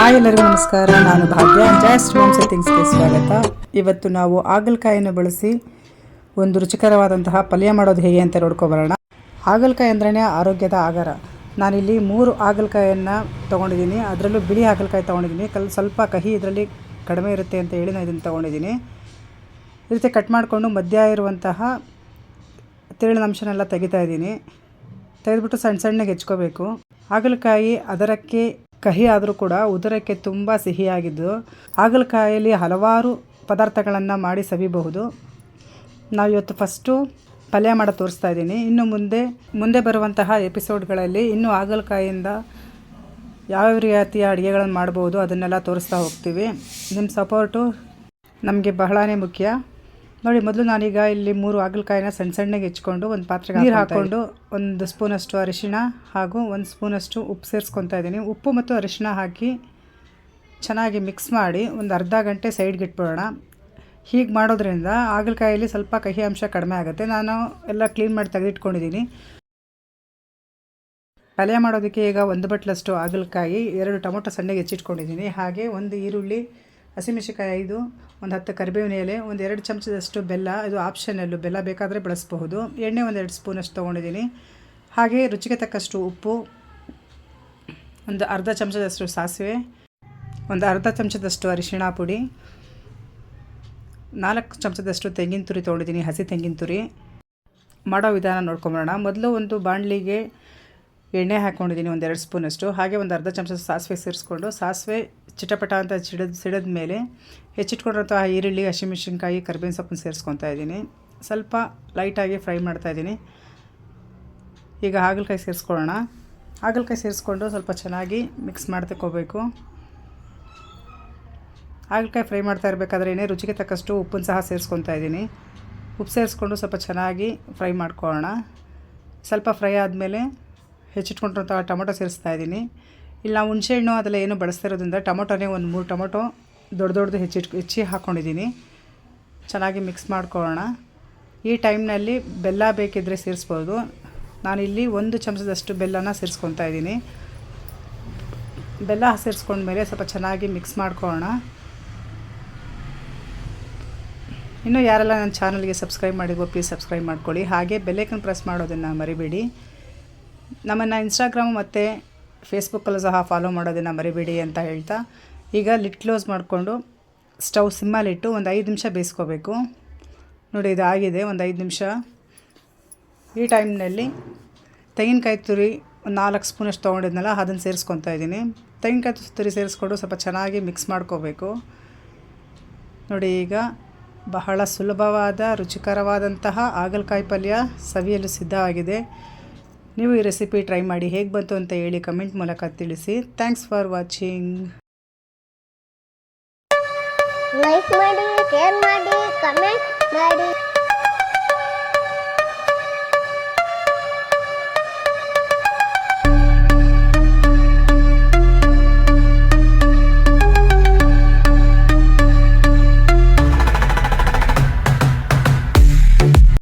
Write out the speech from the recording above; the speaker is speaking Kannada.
ಹಾಯ್ ಎಲ್ಲರಿಗೂ ನಮಸ್ಕಾರ. ನಾನು ಭಾಗ್ಯ. ಜಸ್ಟ್ ಹೋಮ್ ಸೆಟ್ಟಿಂಗ್ಸ್ಗೆ ಸ್ವಾಗತ. ಇವತ್ತು ನಾವು ಹಾಗಲಕಾಯಿಯನ್ನು ಬಳಸಿ ಒಂದು ರುಚಿಕರವಾದಂತಹ ಪಲ್ಯ ಮಾಡೋದು ಹೇಗೆ ಅಂತ ನೋಡ್ಕೊಬರೋಣ ಹಾಗಲಕಾಯಿ ಅಂದ್ರೇ ಆರೋಗ್ಯದ ಆಗರ ನಾನಿಲ್ಲಿ ಮೂರು ಹಾಗಲಕಾಯಿಯನ್ನು ತೊಗೊಂಡಿದ್ದೀನಿ. ಅದರಲ್ಲೂ ಬಿಳಿ ಹಾಗಲಕಾಯಿ ತೊಗೊಂಡಿದ್ದೀನಿ. ಕಲ್ ಸ್ವಲ್ಪ ಕಹಿ ಇದರಲ್ಲಿ ಕಡಿಮೆ ಇರುತ್ತೆ ಅಂತ ಹೇಳಿ ನಾನು ಇದನ್ನು ತೊಗೊಂಡಿದ್ದೀನಿ. ಈ ರೀತಿ ಕಟ್ ಮಾಡಿಕೊಂಡು ಮಧ್ಯ ಇರುವಂತಹ ತಿರುಳಿನಂಶನೆಲ್ಲ ತೆಗಿತಾ ಇದ್ದೀನಿ. ತೆಗೆದುಬಿಟ್ಟು ಸಣ್ಣ ಸಣ್ಣಗೆ ಹೆಚ್ಕೋಬೇಕು. ಹಾಗಲಕಾಯಿ ಅದರಕ್ಕೆ ಕಹಿ ಆದರೂ ಕೂಡ ಉದರಕ್ಕೆ ತುಂಬ ಸಿಹಿಯಾಗಿದ್ದು, ಹಾಗಲಕಾಯಲ್ಲಿ ಹಲವಾರು ಪದಾರ್ಥಗಳನ್ನು ಮಾಡಿ ಸವಿಬಹುದು. ನಾವು ಇವತ್ತು ಫಸ್ಟು ಪಲ್ಯ ಮಾಡಿ ತೋರಿಸ್ತಾ ಇದ್ದೀನಿ. ಇನ್ನು ಮುಂದೆ ಮುಂದೆ ಬರುವಂತಹ ಎಪಿಸೋಡ್ಗಳಲ್ಲಿ ಇನ್ನೂ ಹಾಗಲಕಾಯಿಂದ ಯಾವ್ಯಾವ ರೀತಿಯ ಅಡುಗೆಗಳನ್ನು ಮಾಡ್ಬೋದು ಅದನ್ನೆಲ್ಲ ತೋರಿಸ್ತಾ ಹೋಗ್ತೀವಿ. ನಿಮ್ಮ ಸಪೋರ್ಟು ನಮಗೆ ಬಹಳನೇ ಮುಖ್ಯ. ನೋಡಿ ಮೊದಲು ನಾನೀಗ ಇಲ್ಲಿ ಮೂರು ಹಾಗಲಕಾಯಿನ ಸಣ್ಣ ಸಣ್ಣಗೆ ಹೆಚ್ಕೊಂಡು ಒಂದು ಪಾತ್ರೆಗೆ ನೀರು ಹಾಕ್ಕೊಂಡು ಒಂದು ಸ್ಪೂನಷ್ಟು ಅರಿಶಿಣ ಹಾಗೂ ಒಂದು ಸ್ಪೂನಷ್ಟು ಉಪ್ಪು ಸೇರಿಸ್ಕೊತಾ ಇದ್ದೀನಿ. ಉಪ್ಪು ಮತ್ತು ಅರಿಶಿಣ ಹಾಕಿ ಚೆನ್ನಾಗಿ ಮಿಕ್ಸ್ ಮಾಡಿ ಒಂದು ಅರ್ಧ ಗಂಟೆ ಸೈಡ್ಗೆ ಇಟ್ಬಿಡೋಣ. ಹೀಗೆ ಮಾಡೋದ್ರಿಂದ ಹಾಗಲಕಾಯಲ್ಲಿ ಸ್ವಲ್ಪ ಕಹಿ ಅಂಶ ಕಡಿಮೆ ಆಗುತ್ತೆ. ನಾನು ಎಲ್ಲ ಕ್ಲೀನ್ ಮಾಡಿ ತೆಗೆದಿಟ್ಕೊಂಡಿದ್ದೀನಿ. ಪಲ್ಯ ಮಾಡೋದಕ್ಕೆ ಈಗ ಒಂದು ಬಟ್ಲಷ್ಟು ಹಾಗಲಕಾಯಿ ಎರಡು ಟೊಮೊಟೊ ಸಣ್ಣಗೆ ಹೆಚ್ಚಿಟ್ಕೊಂಡಿದ್ದೀನಿ. ಹಾಗೆ ಒಂದು ಈರುಳ್ಳಿ ಹಸಿಮೆಣಸಿಕಾಯಿ ಐದು ಒಂದು ಹತ್ತು ಕರಿಬೇವಿನ ಎಲೆ, ಒಂದು ಎರಡು ಚಮಚದಷ್ಟು ಬೆಲ್ಲ, ಇದು ಆಪ್ಷನಲ್ಲು ಬೆಲ್ಲ ಬೇಕಾದರೆ ಬಳಸ್ಬಹುದು. ಎಣ್ಣೆ ಒಂದು ಎರಡು ಸ್ಪೂನಷ್ಟು ತೊಗೊಂಡಿದ್ದೀನಿ. ಹಾಗೆ ರುಚಿಗೆ ತಕ್ಕಷ್ಟು ಉಪ್ಪು, ಒಂದು ಅರ್ಧ ಚಮಚದಷ್ಟು ಸಾಸಿವೆ, ಒಂದು ಅರ್ಧ ಚಮಚದಷ್ಟು ಅರಿಶಿಣ ಪುಡಿ, ನಾಲ್ಕು ಚಮಚದಷ್ಟು ತೆಂಗಿನ ತುರಿ ತೊಗೊಂಡಿದ್ದೀನಿ, ಹಸಿ ತೆಂಗಿನ ತುರಿ. ಮಾಡೋ ವಿಧಾನ ನೋಡ್ಕೊಂಬರೋಣ. ಮೊದಲು ಒಂದು ಬಾಣಲಿಗೆ ಎಣ್ಣೆ ಹಾಕ್ಕೊಂಡಿದ್ದೀನಿ ಒಂದು ಎರಡು ಸ್ಪೂನಷ್ಟು ಹಾಗೆ ಒಂದು ಅರ್ಧ ಚಮಚ ಸಾಸಿವೆ ಸೇರಿಸ್ಕೊಂಡು, ಸಾಸಿವೆ ಚಿಟಪಟ ಅಂತ ಸಿಡಿದ ಸಿಡಿದ ಮೇಲೆ ಹೆಚ್ಚಿಟ್ಕೊಂಡಿರೋಂಥ ಈರುಳ್ಳಿ, ಹಸಿಮೆಣಸಿನ್ಕಾಯಿ, ಕರ್ಬೇವಿನ ಸೊಪ್ಪನ್ನು ಸೇರಿಸ್ಕೊತಾ ಇದ್ದೀನಿ. ಸ್ವಲ್ಪ ಲೈಟಾಗಿ ಫ್ರೈ ಮಾಡ್ತಾಯಿದ್ದೀನಿ ಈಗ ಹಾಗಲಕಾಯಿ ಸೇರಿಸ್ಕೊಳ್ಳೋಣ. ಹಾಗಲಕಾಯಿ ಸೇರಿಸ್ಕೊಂಡು ಸ್ವಲ್ಪ ಚೆನ್ನಾಗಿ ಮಿಕ್ಸ್ ಮಾಡ್ತಕೋಬೇಕು. ಹಾಗಲಕಾಯಿ ಫ್ರೈ ಮಾಡ್ತಾ ಇರಬೇಕಾದ್ರೆ ಏನೇ ರುಚಿಗೆ ತಕ್ಕಷ್ಟು ಉಪ್ಪನ್ನು ಸಹ ಸೇರಿಸ್ಕೊತಾ ಇದ್ದೀನಿ. ಉಪ್ಪು ಸೇರಿಸ್ಕೊಂಡು ಸ್ವಲ್ಪ ಚೆನ್ನಾಗಿ ಫ್ರೈ ಮಾಡ್ಕೊಳ್ಳೋಣ. ಸ್ವಲ್ಪ ಫ್ರೈ ಆದಮೇಲೆ ಹೆಚ್ಚಿಟ್ಕೊಂಡಿರೋಂಥ ಟೊಮೊಟೊ ಸೇರಿಸ್ತಾ ಇದ್ದೀನಿ. ಇಲ್ಲ ನಾವು ಹುಣಸೆಹಣ್ಣು ಅದೆಲ್ಲ ಏನು ಬಳಸ್ತಾ ಇರೋದ್ರಿಂದ ಟೊಮೊಟೊನೇ ಒಂದು ಮೂರು ಟೊಮೊಟೊ ದೊಡ್ಡ ದೊಡ್ಡದು ಹೆಚ್ಚಿಟ್ ಹೆಚ್ಚಿ ಹಾಕ್ಕೊಂಡಿದ್ದೀನಿ ಚೆನ್ನಾಗಿ ಮಿಕ್ಸ್ ಮಾಡ್ಕೊಳ್ಳೋಣ. ಈ ಟೈಮ್ನಲ್ಲಿ ಬೆಲ್ಲ ಬೇಕಿದ್ದರೆ ಸೇರಿಸ್ಬೋದು. ನಾನಿಲ್ಲಿ ಒಂದು ಚಮಚದಷ್ಟು ಬೆಲ್ಲನ ಸೇರಿಸ್ಕೊತಾ ಇದ್ದೀನಿ. ಬೆಲ್ಲ ಸೇರಿಸ್ಕೊಂಡ್ಮೇಲೆ ಸ್ವಲ್ಪ ಚೆನ್ನಾಗಿ ಮಿಕ್ಸ್ ಮಾಡ್ಕೊಳ್ಳೋಣ. ಇನ್ನು ಯಾರೆಲ್ಲ ನನ್ನ ಚಾನಲ್ಗೆ ಸಬ್ಸ್ಕ್ರೈಬ್ ಮಾಡಿದ್ವೋ ಪ್ಲೀಸ್ ಸಬ್ಸ್ಕ್ರೈಬ್ ಮಾಡ್ಕೊಳ್ಳಿ. ಹಾಗೆ ಬೆಲ್ಲೈಕನ್ ಪ್ರೆಸ್ ಮಾಡೋದನ್ನು ಮರಿಬೇಡಿ. ನಮ್ಮನ್ನು ಇನ್ಸ್ಟಾಗ್ರಾಮ್ ಮತ್ತು ಫೇಸ್ಬುಕ್ಕಲ್ಲೂ ಸಹ ಫಾಲೋ ಮಾಡೋದನ್ನು ಮರಿಬೇಡಿ ಅಂತ ಹೇಳ್ತಾ, ಈಗ ಲಿಟ್ ಕ್ಲೋಸ್ ಮಾಡಿಕೊಂಡು ಸ್ಟವ್ ಸಿಮ್ಮಲ್ಲಿಟ್ಟು ಒಂದು ಐದು ನಿಮಿಷ ಬೇಯಿಸ್ಕೋಬೇಕು. ನೋಡಿ ಇದು ಆಗಿದೆ, ಒಂದು ಐದು ನಿಮಿಷ. ಈ ಟೈಮ್ನಲ್ಲಿ ತೆಂಗಿನಕಾಯಿ ತುರಿ ಒಂದು ನಾಲ್ಕು ಸ್ಪೂನಷ್ಟು ತೊಗೊಂಡಿದ್ನಲ್ಲ, ಅದನ್ನು ಸೇರಿಸ್ಕೊತಾ ಇದ್ದೀನಿ. ತೆಂಗಿನಕಾಯಿ ತುರಿ ಸೇರಿಸ್ಕೊಂಡು ಸ್ವಲ್ಪ ಚೆನ್ನಾಗಿ ಮಿಕ್ಸ್ ಮಾಡ್ಕೋಬೇಕು. ನೋಡಿ ಈಗ ಬಹಳ ಸುಲಭವಾದ, ರುಚಿಕರವಾದಂತಹ ಹಾಗಲಕಾಯಿ ಪಲ್ಯ ಸವಿಯಲು ಸಿದ್ಧವಾಗಿದೆ ನೀವು ಈ ರೆಸಿಪಿ ಟ್ರೈ ಮಾಡಿ ಹೇಗೆ ಬಂತು ಅಂತ ಹೇಳಿ ಕಮೆಂಟ್ ಮೂಲಕ ತಿಳಿಸಿ. ಥ್ಯಾಂಕ್ಸ್ ಫಾರ್ ವಾಚಿಂಗ್ ಲೈಕ್ ಮಾಡಿ ಶೇರ್ ಮಾಡಿ ಕಮೆಂಟ್ ಮಾಡಿ.